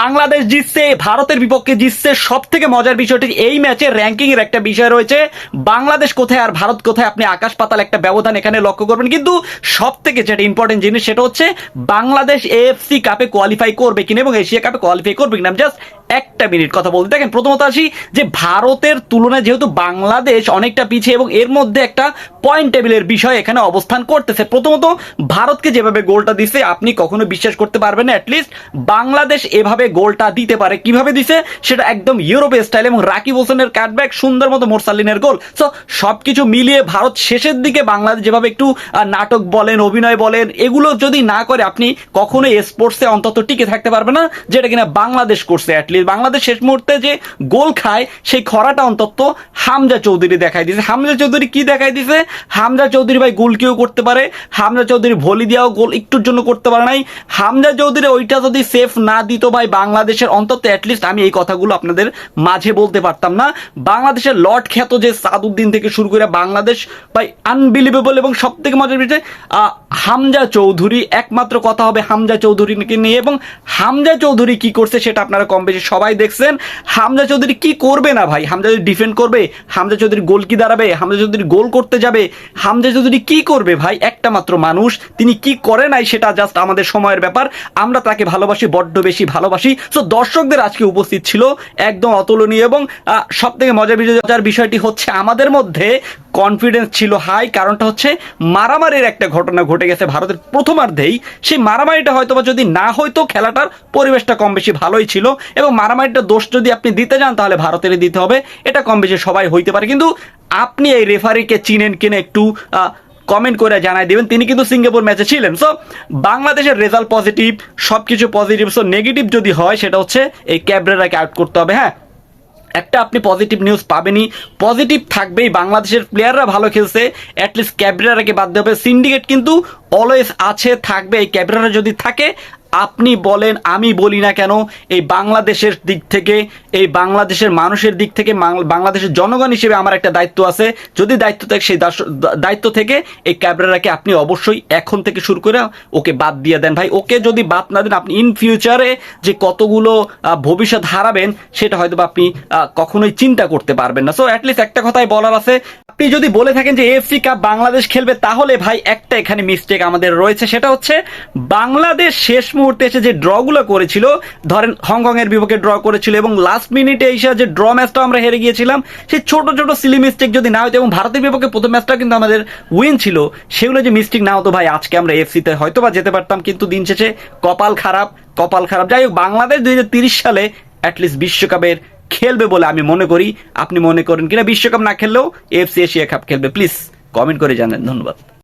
বাংলাদেশ জিতছে, ভারতের বিপক্ষে জিতছে। সব থেকে মজার বিষয়টি এই ম্যাচে র্যাঙ্কিং এর একটা বিষয় রয়েছে। বাংলাদেশ কোথায় আর ভারত কোথায়? আপনি আকাশ পাতাল একটা ব্যবধান এখানে লক্ষ্য করবেন। কিন্তু সব থেকে যেটা ইম্পর্টেন্ট জিনিস, সেটা হচ্ছে বাংলাদেশ এএফসি কাপে কোয়ালিফাই করবে কিনা এবং এশিয়া কাপে কোয়ালিফাই করবে কিনা। জাস্ট একটা মিনিট কথা বলতে। দেখেন, প্রথমত আসি যে ভারতের তুলনায় যেহেতু বাংলাদেশ অনেকটা পিছিয়ে এবং এর মধ্যে একটা পয়েন্ট টেবিলের বিষয় এখানে অবস্থান করতেছে। প্রথমত, ভারতকে যেভাবে গোলটা দিছে, আপনি কখনো বিশ্বাস করতে পারবেন না অ্যাটলিস্ট বাংলাদেশ এভাবে গোলটা দিতে পারে। কীভাবে দিছে? সেটা একদম ইউরোপের স্টাইল এবং রাকিব হোসেনের কাটব্যাক সুন্দর মতো মোরসালিনের গোল। সো সবকিছু মিলিয়ে ভারত শেষের দিকে বাংলাদেশ যেভাবে একটু নাটক বলেন, অভিনয় বলেন, এগুলো যদি না করে, আপনি কখনোই স্পোর্টসে অন্তত টিকে থাকতে পারবে না, যেটা কিনা বাংলাদেশ করছে অ্যাটলিস্ট বাংলাদেশ শেষ মুহূর্তে যে গোল খায়, সেই খরাটা অন্তত হামজা চৌধুরী দেখাই দিছে হামজা চৌধুরী কি দেখাই দিছে হামজা চৌধুরী ভাই গোল কেউ করতে পারে, হামজা চৌধুরী ভলি দিয়াও গোল একটুর জন্য করতে পারে নাই। হামজা চৌধুরী ওইটা যদি সেফ না দিত ভাই বাংলাদেশের অন্তত অ্যাটলিস্ট আমি এই কথাগুলো আপনাদের মাঝে বলতে পারতাম না। বাংলাদেশের লর্ড খ্যাত যে সাদউদ্দিন থেকে শুরু করে বাংলাদেশ ভাই আনবিলিভেবল এবং সব থেকে মজার বিষয় হামজা চৌধুরী, একমাত্র কথা হবে হামজা চৌধুরীকে নিয়ে এবং হামজা চৌধুরী কি করছে সেটা আপনারা কম বেশি সবাই দেখছেন। হামজা চৌধুরী কি করবে না ভাই? হামজা চৌধুরী ডিফেন্ড করবে, হামজা চৌধুরী গোল কি দাঁড়াবে, হামজা চৌধুরী গোল করতে যাবে, হামজা চৌধুরী কি করবে ভাই? একটা মাত্র মানুষ, তিনি কি করে নাই সেটা জাস্ট আমাদের সময়ের ব্যাপার। আমরা তাকে ভালোবাসি, বড্ড বেশি ভালোবাসি। সো দর্শকদের আজকে উপস্থিত ছিল একদম অতুলনীয় এবং সব থেকে বিষয় মজার বিষয়টি হচ্ছে আমাদের মধ্যে কনফিডেন্স ছিল হাই কারণটা হচ্ছে মারামারির একটা ঘটনা ঘটে গেছে ভারতের প্রথমার্ধেই। সেই মারামারিটা হয়তো বা যদি না হয়তো খেলাটার পরিবেশটা কম বেশি ভালোই ছিল এবং মারামারিটা দোষ যদি আপনি দিতে যান, তাহলে ভারতেরই দিতে হবে। এটা কম বেশি সবাই হইতে পারে। কিন্তু আপনি এই রেফারিকে চিনেন কিনা একটু কমেন্ট করে জানাই দিবেন। তিনি কিন্তু সিঙ্গাপুর ম্যাচে ছিলেন। সো বাংলাদেশের রেজাল্ট পজিটিভ সব কিছু পজিটিভ সো নেগেটিভ যদি হয়, সেটা হচ্ছে এই ক্যাবরেরাকে আউট করতে হবে হ্যাঁ? একটা আপনি পজিটিভ নিউজ পাবেনই। পজিটিভ থাকবেই। বাংলাদেশের প্লেয়াররা ভালো খেলছে। অ্যাটলিস্ট ক্যাবরেরাকে বাদ দেবে সিন্ডিকেট কিন্তু অলওয়েজ আছে, থাকবে। এই ক্যাবরেরা যদি থাকে আপনি বলেন, আমি বলি না কেন, এই বাংলাদেশের দিক থেকে, এই বাংলাদেশের মানুষের দিক থেকে বাংলাদেশের জনগণ হিসেবে আমার একটা দায়িত্ব আছে। যদি দায়িত্ব থাকে সেই দায়িত্ব থেকে এই ক্যাবরেরাকে আপনি অবশ্যই এখন থেকে শুরু করে ওকে বাদ দিয়ে দেন। ভাই, ওকে যদি বাদ না দেন, আপনি ইন ফিউচারে যে কতগুলো ভবিষ্যৎ হারাবেন, সেটা হয়তো আপনি কখনোই চিন্তা করতে পারবেন না। সো অ্যাটলিস্ট একটা কথাই বলার আছে আপনি যদি বলে থাকেন যে এফসি কাপ বাংলাদেশ খেলবে, তাহলে ভাই একটা এখানে মিস্টেক আমাদের রয়েছে, সেটা হচ্ছে বাংলাদেশ শেষ মুহূর্তে এসে যে ড্রগুলো করেছিল, ধরেন হংকং এর বিপক্ষে ড্র করেছিল এবং লাস্ট মিনিটে এসে যে ড্র ম্যাচটা আমরা হেরে গিয়েছিলাম, সেই ছোট ছোট সিলি মিস্টেক যদি না হতো এবং ভারতের বিপক্ষে প্রথম ম্যাচটা কিন্তু আমাদের উইন ছিল, সেগুলো যে মিস্টেক না হতো ভাই, আজকে আমরা এফসিতে হয়তো বা যেতে পারতাম, কিন্তু দিন শেষে কপাল খারাপ কপাল খারাপ। যাই হোক, বাংলাদেশ দুই সালে অ্যাটলিস্ট বিশ্বকাপের খেলবে বলে আমি মনে করি। আপনি মনে করেন কিনা? বিশ্বকাপ না খেললেও এফসি এশিয়া কাপ খেলবে। প্লিজ কমেন্ট করে জানেন। ধন্যবাদ।